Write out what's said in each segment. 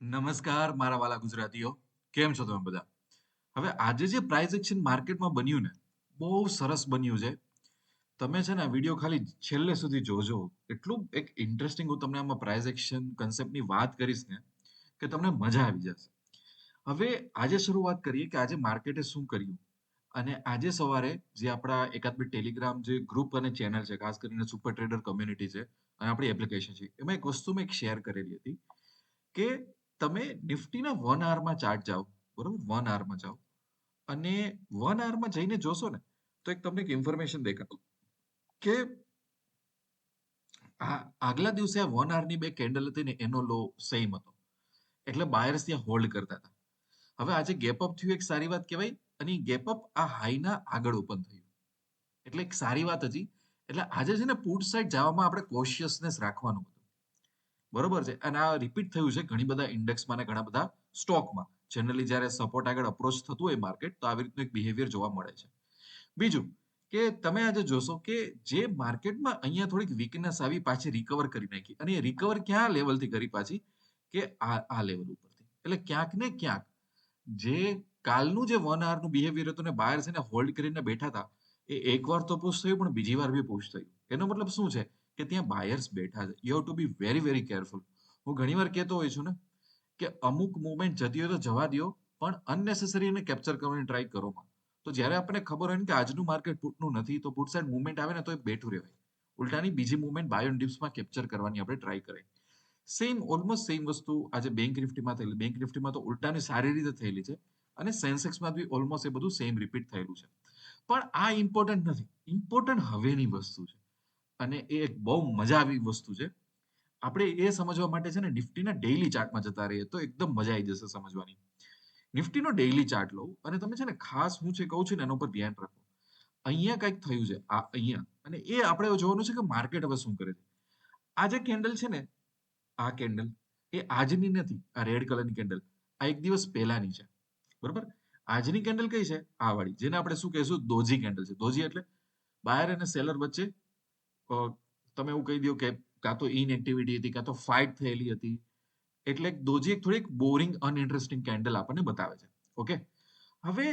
નમસ્કાર, મારા વાલા ગુજરાતીઓ. કેમ છો તમે બધા? હવે આજે જે પ્રાઇઝ એક્શન માર્કેટમાં બન્યું ને, બહુ સરસ બન્યું છે. તમે છે ને આ વીડિયો ખાલી છેલ્લે સુધી જોજો. એટલું એક ઇન્ટરેસ્ટિંગ હું તમને આમાં પ્રાઇઝ એક્શન કન્સેપ્ટની વાત કરીશ ને, કે તમને મજા આવી જશે. હવે આજે શરૂઆત કરીએ કે આજે માર્કેટે શું કર્યું? અને આજે સવારે જે આપણા એકાદ બે ટેલિગ્રામ જે ગ્રુપ અને ચેનલ છે, ખાસ કરીને સુપર ટ્રેડર કમ્યુનિટી છે, અને આપણી એપ્લિકેશન છે, એમાં એક વસ્તુ મેં એક શેર કરેલી હતી, કે તમે નિફ્ટીના વન આવરમાં ચાર્ટ જાઓ, બરોબર? વન આવરમાં જાઓ. અને વન આવરમાં જઈને જોશો ને, તો એક તમને એક ઇન્ફોર્મેશન દેખાડું કે આગલા દિવસે આ વન આવરની બે કેન્ડલ હતી ને, એનો લો સેમ હતો. એટલે બાયર્સ ત્યાં હોલ્ડ કરતા હતા. હવે આજે ગેપ અપ થયું, એક સારી વાત કહેવાય, અને ગેપ અપ આ હાઈના આગળ ઓપન થયું. એટલે એક સારી વાત હતી. એટલે આજે છે ને પુટ સાઈડ જવામાં આપણે કોશિયસનેસ રાખવાનું હતું. બરોબર છે? અને આ રિપીટ થયું છે ઘણી બધા ઇન્ડેક્સમાં ઘણા બધા સ્ટોકમાં જનરલી જ્યારે સપોર્ટ આગળ અપ્રોચ થતું હોય માર્કેટ તો આવી રીતનું એક બિહેવિયર જોવા મળે છે. બીજું કે તમે આજે જોશો કે જે માર્કેટમાં અહીંયા થોડીક વીકનેસ આવી પાછી રિકવર કરી નાખી અને એ રિકવર ક્યાં લેવલથી કરી પાછી? કે આ આ લેવલ ઉપરથી. એટલે ક્યાંક ને ક્યાંક જે કાલનું જે વન આવરનું બિહેવિયર હતું ને બહાર છે ને હોલ્ડ કરીને બેઠા હતા, એ એકવાર તો પુશ થયું પણ બીજી વાર બી પુશ થયું. એનો મતલબ શું છે? કે ત્યાં બાયર્સ બેઠા છે. You have to be very very careful હું ઘણીવાર કહેતો હોઉં છું ને, કે અમુક મુવમેન્ટ જતી હોય તો જવા દો પણ અનનેસેસરી એને કેપ્ચર કરવાની ટ્રાય કરો તો જ્યારે આપણને ખબર હોય ને કે આજનું માર્કેટ પુટનું નથી, તો પુટ સાઈડ મુવમેન્ટ આવે ને, તો એ બેઠું રહેવાય. ઉલટાની બીજી મુવમેન્ટ બાય ઓન ડિપ્સમાં કેપ્ચર કરવાની આપણે ટ્રાય કરીએ સેમ ઓલમોસ્ટ સેમ વસ્તુ આજે બેંક નિફ્ટીમાં થયેલી. બેંક નિફ્ટીમાં તો ઉલટાની સારી રીતે થયેલી છે અને સેન્સેક્સમાં બી ઓલમોસ્ટ એ બધું સેમ રિપીટ થયેલું છે. પણ આ ઇમ્પોર્ટન્ટ નથી. ઇમ્પોર્ટન્ટ હવેની વસ્તુ છે. અને એ એક બહુ મજા આવી વસ્તુ છે. આપણે એ સમજવા માટે છે ને નિફ્ટીના ડેઇલી ચાર્ટમાં જતા રહીએ તો એકદમ મજા આવી જશે સમજવાની. નિફ્ટીનો ડેઇલી ચાર્ટ લઉં અને તમે છે ને ખાસ હું છે કહું છું ને એના ઉપર ધ્યાન રાખો. અહીંયા કંઈક થયું છે, આ અહીંયા. અને એ આપણે જોવાનું છે કે માર્કેટ હવે શું કરે છે. આ જે કેન્ડલ છે ને, આ કેન્ડલ એ આજની નથી, આ રેડ કલરની કેન્ડલ આ એક દિવસ પહેલાની છે. બરોબર? આજની કેન્ડલ કઈ છે? આ વાળી. જેને આપણે શું કહેશું? દોજી કેન્ડલ છે. દોજી એટલે બાયર અને સેલર વચ્ચે તમે એવું કહી દો કે કાં તો ઇનએક્ટિવિટી હતી, કાં તો ફાઇટ થયેલી હતી. એટલે દોજી એક થોડીક બોરિંગ અનઇન્ટરેસ્ટિંગ કેન્ડલ આપણને બતાવે છે. ઓકે? હવે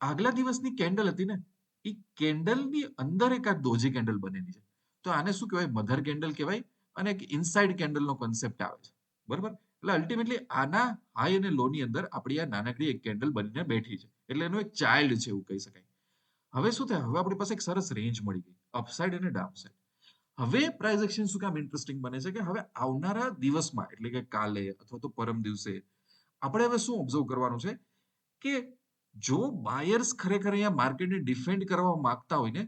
આગલા દિવસની કેન્ડલ હતી ને, એ કેન્ડલની અંદર એક આ દોજી કેન્ડલ બનેલી છે. તો આને શું કહેવાય? મધર કેન્ડલ કહેવાય અને એક ઇનસાઇડ કેન્ડલનો કોન્સેપ્ટ આવે છે. બરાબર? એટલે અલ્ટિમેટલી આના હાઈ અને લોની અંદર આપણી આ નાનકડી એક કેન્ડલ બનીને બેઠી છે. એટલે એનું એક ચાઇલ્ડ છે એવું કહી શકાય. હવે શું થાય? હવે આપણી પાસે એક સરસ રેન્જ મળી ગઈ. અપસાઇડ અને ડાઉનસાઇડ હવે પ્રાઇસ એક્શન શું કામ ઇન્ટરેસ્ટિંગ બને છે કે હવે આવનારા દિવસમાં, એટલે કે કાલે અથવા તો પરમ દિવસે, આપણે હવે શું ઓબ્ઝર્વ કરવાનું છે કે જો બાયર્સ ખરેખર અહીંયા માર્કેટને ડિફેન્ડ કરવા માંગતા હોય ને,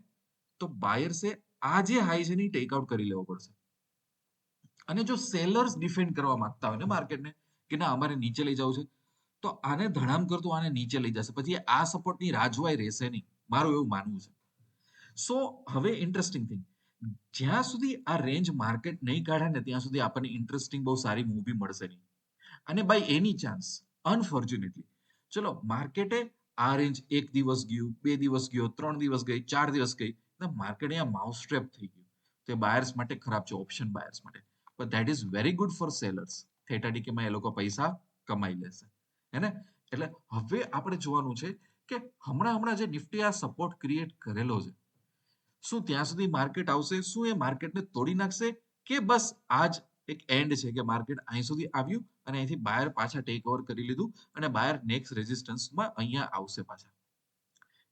તો બાયર્સે આ જે હાઈ છે ને ટેક આઉટ કરી લેવો પડશે. અને જો સેલર્સ ડિફેન્ડ કરવા માંગતા હોય ને માર્કેટને કે ના, અમારે નીચે લઈ જવું છે, તો આને ધડામ કરતું આને નીચે લઈ જશે. પછી આ સપોર્ટની રાજવાય રહેશે નહીં. મારું એવું માનવું છે. સો હવે ઇન્ટરેસ્ટિંગ થિંગ જ્યાં સુધી આ રેન્જ માર્કેટ નહીં કાઢે ને ત્યાં સુધી આપણને ઇન્ટરેસ્ટિંગ બહુ સારી મૂવી મળશે નહીં. અને બાય એની ચાન્સ અનફોર્ચ્યુનેટલી ચલો માર્કેટે આ રેન્જ એક દિવસ ગયું, બે દિવસ ગયો, ત્રણ દિવસ ગઈ, ચાર દિવસ ગઈ માર્કેટ અહીંયા માઉસ ટ્રેપ થઈ ગયું. તે બાયર્સ માટે ખરાબ છે ઓપ્શન બાયર્સ માટે. But that is very good for sellers theta ડીકેમાં એ લોકો પૈસા કમાઈ લેશે. હે ને? એટલે હવે આપણે જોવાનું છે કે હમણાં હમણાં જે નિફ્ટી આ સપોર્ટ ક્રિએટ કરેલો છે શું ત્યાં સુધી માર્કેટ આવશે? શું એ માર્કેટને તોડી નાખશે? કે બસ આજ એક એન્ડ છે કે માર્કેટ અહીં સુધી આવ્યું અને અહીંથી બાયર પાછા ટેક ઓવર કરી લીધું અને બાયર નેક્સ્ટ રેઝિસ્ટન્સમાં અહીંયા આવશે પાછા.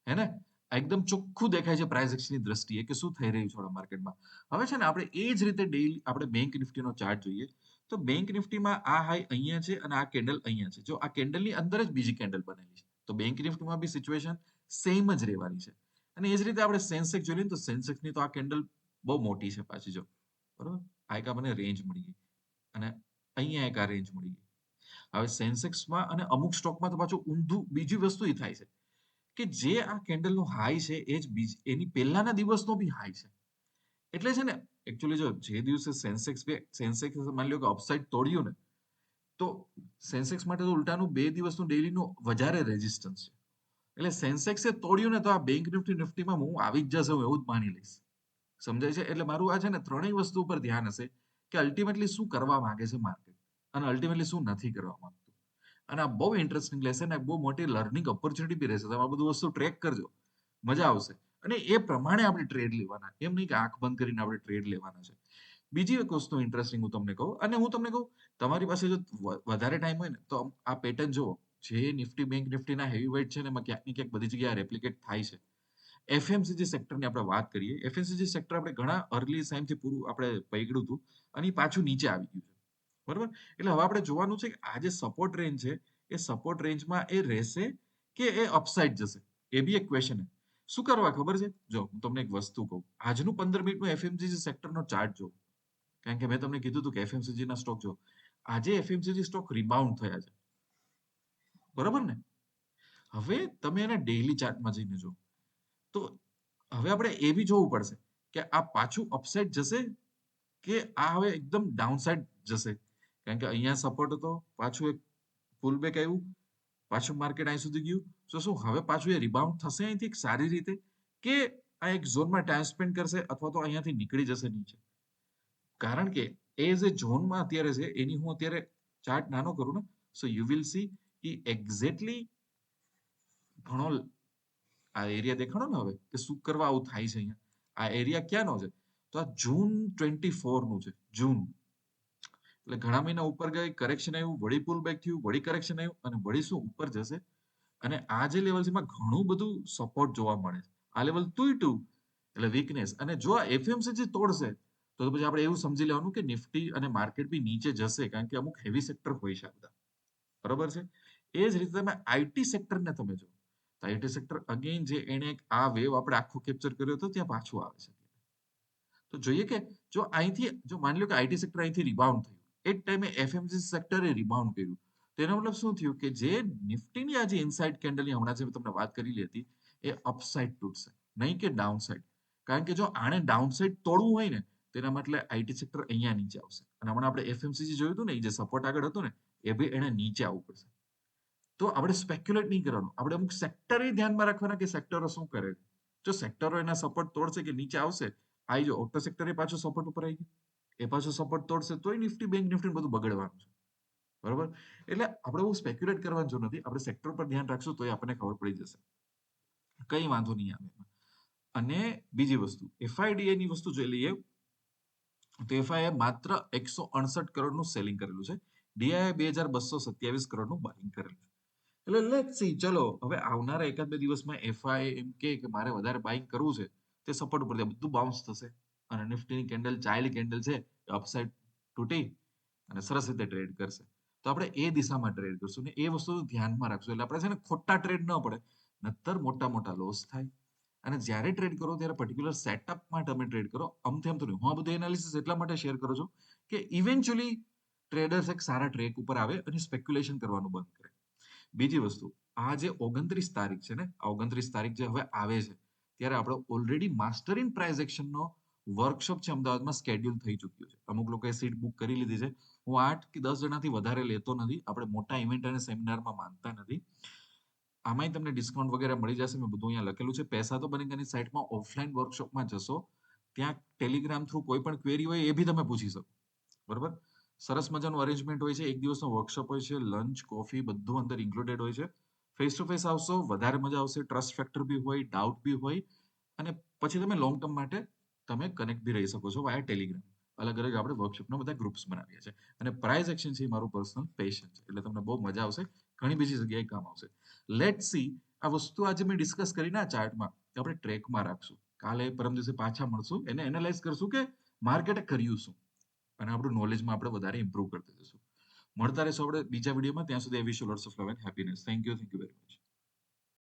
હે ને? એકદમ ચોખ્ખું દેખાય છે પ્રાઇસ એક્શનની દ્રષ્ટિએ કે શું થઈ રહ્યું છે માર્કેટમાં હવે છે ને આપણે એ જ રીતે ડેઈલી આપણે બેંક નિફ્ટીનો ચાર્ટ જોઈએ તો બેંક નિફ્ટીમાં આ હાઈ અહીંયા છે અને આ કેન્ડલ અહીંયા છે. જો આ કેન્ડલની અંદર જ બીજી કેન્ડલ બનેલી છે તો બેંક નિફ્ટીમાં બી સિચ્યુએશન સેમ જ રહેવાની છે. અને એ જ રીતે આપણે સેન્સેક્સ જોઈએ તો સેન્સેક્સની તો આ કેન્ડલ બહુ મોટી છે પાછી જો. બરોબર? આ એક આપણને રેન્જ મળી ગઈ. અને અહીંયા એક આ રેન્જ મળી ગઈ. હવે સેન્સેક્સમાં અને અમુક સ્ટોકમાં તો પાછું ઊંધું બીજી વસ્તુ એ થાય છે. કે જે આ કેન્ડલનો હાઈ છે, એ જ બીજ, એની પહેલાના દિવસનો બી હાઈ છે. એટલે છે ને એકચ્યુઅલી જો જે દિવસે સેન્સેક્સ બે સેન્સેક્સ માની લો કે અપસાઇડ તોડ્યું ને, તો સેન્સેક્સ માટે તો ઉલટાનું બે દિવસનું ડેલીનું વધારે રેઝિસ્ટન્સ છે. એટલે સેન્સેક્સે તોડ્યું ને તો આ બેંક નિફ્ટી નિફ્ટીમાં હું આવી જ જશે હું એવું જ માની લઈશ. સમજાય છે? એટલે મારું આ છે ને ત્રણેય વસ્તુ ઉપર ધ્યાન હશે કે અલ્ટિમેટલી શું કરવા માંગે છે માર્કેટ અને અલ્ટિમેટલી શું નથી કરવા માંગતું. અને આ બહુ ઇન્ટરેસ્ટિંગ લેશે ને બહુ મોટી લર્નિંગ ઓપોર્ચ્યુનિટી બી રહેશે. તમારે બધું વસ્તુ ટ્રેક કરજો. મજા આવશે. અને એ પ્રમાણે આપણે ટ્રેડ લેવાના. એમ નહીં કે આંખ બંધ કરીને આપણે ટ્રેડ લેવાના છે. બીજી એક વસ્તુ ઇન્ટરેસ્ટિંગ હું તમને કહું. અને હું તમને કહું, તમારી પાસે જો વધારે ટાઈમ હોય ને તો આ પેટર્ન જુઓ. જે નિફ્ટી, બેંક નિફ્ટીના હેવી વેઇટ છે ને એમાં ક્યાંક ક્યાંક બધી જગ્યાએ રેપ્લિકેટ થાય છે. એફએમસીજી સેક્ટરની આપણે વાત કરીએ એફએમસીજી સેક્ટર આપણે ઘણા અર્લી ટાઈમથી પૂરું આપણે પગડ્યું હતું અને પાછું નીચે આવી ગયું છે. બરાબર? એટલે હવે આપણે જોવાનું છે કે આ જે સપોર્ટ રેન્જ છે, એ સપોર્ટ રેન્જમાં એ રહેશે કે એ અપસાઇડ જશે? એ બી એક ક્વેશ્ચન છે. શું કરવા ખબર છે? જો, હું તમને એક વસ્તુ કહું. આજનું પંદર મિનિટનું એફએમસીજી સેક્ટરનો ચાર્ટ જો કારણ કે મેં તમને કીધું હતું કે એફએમસીજી ના સ્ટોક જો આજે એફએમસીજી સ્ટોક રિબાઉન્ડ થયા છે. બરાબર ને? હવે તમે એને ડેઇલી ચાર્ટમાં જઈને જો તો હવે આપણે એ બી જોવું પડશે કે આ પાછું અપસાઇડ જશે કે આ હવે એકદમ ડાઉનસાઇડ જશે? કારણ કે અહીંયા સપોર્ટ હતો, પાછું એક પુલ બેક આવ્યું, પાછું માર્કેટ અહીં સુધી ગયું. તો શું, હવે પાછું એ રિબાઉન્ડ થશે અહીંથી સારી રીતે કે આ એક ઝોનમાં ટાઈમ સ્પેન્ડ કરશે અથવા તો અહીંયાથી નીકળી જશે નીચે? કારણ કે એ જે ઝોનમાં અત્યારે છે, એની હું અત્યારે ચાર્ટ નાનો કરું ને સો યુ વિલ સી કે એક્ઝેક્ટલી ઘણો આ એરિયા દેખાડો ને હવે, કે શું કરવા આવું થાય છે અહીંયા? આ એરિયા ક્યાંનો છે? તો આ જૂન ટ્વેન્ટી ફોરનું છે, જૂન. એટલે ઘણા મહિના ઉપર ગઈ કરેક્શન આવ્યું, વળી પુલ બેક થયું, વળી કરેક્શન આવ્યું, અને વળી શું, ઉપર જશે. અને આ જે લેવલ છે એમાં ઘણું બધું સપોર્ટ જોવા મળે છે. આ લેવલ ટુ ટુ એટલે વીકનેસ અને જો આ એફએમસીજી તોડશે, તો પછી આપણે એવું સમજી લેવાનું કે નિફ્ટી અને માર્કેટ બી નીચે જશે, કારણ કે અમુક હેવી સેક્ટર હોય છે બધા. બરોબર છે? એ જ રીતે તમે આઈટી સેક્ટરને તમે જો તો આઈટી સેક્ટર અગેન જે એને એક આ વેવ આપણે આખો કેપ્ચર કર્યો હતો, ત્યાં પાછું આવે છે. તો જોઈએ કે જો અહીંથી, જો માની લો કે આઈટી સેક્ટર અહીંથી રિબાઉન્ડ થયું, એ જ ટાઈમે એફએમસી સેક્ટરે રિબાઉન્ડ કર્યું. તો એનો મતલબ શું થયું કે જે નિફ્ટીની આ જે ઇનસાઇડ કેન્ડલની હમણાં જે તમને વાત કરેલી હતી, એ અપસાઇડ તૂટશે, નહીં કે ડાઉનસાઇડ કારણ કે જો આને ડાઉનસાઇડ તોડવું હોય ને તેના માટે આઈટી સેક્ટર અહીંયા નીચે આવશે. અને હમણાં આપણે એફએમસીજી જોયું હતું ને, એ જે સપોર્ટ આગળ હતો ને, એ બી એને નીચે આવવું પડશે. તો આપણે સ્પેક્યુલેટ નહીં કરવાનું. આપણે અમુક સેક્ટરે ધ્યાનમાં રાખવાના કે સેક્ટરો શું કરે? જો સેક્ટરો એના સપોર્ટ તોડશે કે નીચે આવશે આવી જો ઓટો સેક્ટર એ પાછો સપોર્ટ ઉપર આવી ગયો. એ પાછો સપોર્ટ તોડશે તોય નિફ્ટી બેંક નિફ્ટી બધું બગડવાનું છે. બરોબર? એટલે આપણે બહુ સ્પેક્યુલેટ કરવાની જરૂર નથી, આપણે સેક્ટર પર ધ્યાન રાખશું તો આપણને ખબર પડી જશે. કઈ વાંધો નહીં આવે અને બીજી વસ્તુ એફઆઈડીએ ની વસ્તુ જોઈ લઈએ. તો એફઆઈએ માત્ર એકસો અડસઠ કરોડનું સેલિંગ કરેલું છે. ડીઆઈએ બે હજાર બસો સત્યાવીસ કરોડનું બાઇંગ કરેલું છે. એટલે લેટ સી ચલો, હવે આવનારા એકાદ બે દિવસમાં એફઆઈ એમ કે મારે વધારે બાઇંગ કરવું છે, તે સપોર્ટ ઉપર બધું બાઉન્સ થશે. અને નિફ્ટીની કેન્ડલ ચાઇલ્ડ કેન્ડલ છે અપસાઇડ તૂટી અને સરસ રીતે ટ્રેડ કરશે. તો આપણે એ દિશામાં ટ્રેડ કરશું ને એ વસ્તુ ધ્યાનમાં રાખશું. એટલે આપણે છે ને ખોટા ટ્રેડ ન પડે નતર મોટા મોટા લોસ થાય. અને જ્યારે ટ્રેડ કરો ત્યારે પર્ટિક્યુલર સેટઅપમાં તમે ટ્રેડ કરો આમ તેમ તો નહીં. હું આ બધું એનાલિસિસ એટલા માટે શેર કરું છું કે ઇવેન્ચ્યુઅલી ટ્રેડર્સ એક સારા ટ્રેક ઉપર આવે અને સ્પેક્યુલેશન કરવાનું બંધ કરે. બીજી વસ્તુ, આ જે ઓગણત્રીસ તારીખ છે ને, આ ઓગણત્રીસ તારીખ જે હવે આવે છે, ત્યારે આપણે ઓલરેડી માસ્ટર ઇન પ્રાઇઝ એક્શનનો વર્કશોપ છે અમદાવાદમાં સ્કેડ્યુલ થઈ ચૂક્યું છે. અમુક લોકોએ સીટ બુક કરી લીધી છે. હું આઠ કે દસ જણાથી વધારે લેતો નથી, આપણે મોટા ઇવેન્ટ અને સેમિનારમાં માનતા નથી. આમાંય તમને ડિસ્કાઉન્ટ વગેરે મળી જશે, મેં બધું અહીંયા લખેલું છે. પૈસા તો બનેગાની સાઇટમાં ઓફલાઈન વર્કશોપમાં જશો, ત્યાં ટેલિગ્રામ થ્રુ કોઈ પણ ક્વેરી હોય એ બી તમે પૂછી શકો. બરોબર? સરસ મજાનું અરેન્જમેન્ટ હોય છે. એક દિવસનો વર્કશોપ હોય છે લંચ કોફી બધું અંદર ઇન્ક્લુડેડ હોય છે. ફેસ ટુ ફેસ આવશો, વધારે મજા આવશે. ટ્રસ્ટ ફેક્ટર બી હોય ડાઉટ બી હોય અને પછી તમે લોંગ ટર્મ માટે તમે કનેક્ટ બી રહી શકો છો વાયા ટેલિગ્રામ અલગ અલગ આપણે વર્કશોપના બધા ગ્રુપ્સ બનાવીએ છીએ. અને પ્રાઇઝ એક્શન છે મારું પર્સનલ પેશન છે. એટલે તમને બહુ મજા આવશે. ઘણી બીજી જગ્યાએ કામ આવશે. લેટ સી આ વસ્તુ આજે મેં ડિસ્કસ કરીને આ ચાર્ટમાં આપણે ટ્રેકમાં રાખશું. કાલે પરમ દિવસે પાછા મળશું. એને એનાલાઇઝ કરશું કે માર્કેટે કર્યું શું. અને આપણું નોલેજમાં આપણે વધારે ઇમ્પ્રુવ કરતા જશું મળતા રહેશું આપણે બીજા વિડીયોમાં ત્યાં સુધી I wish lots of love and happiness thank you thank you very much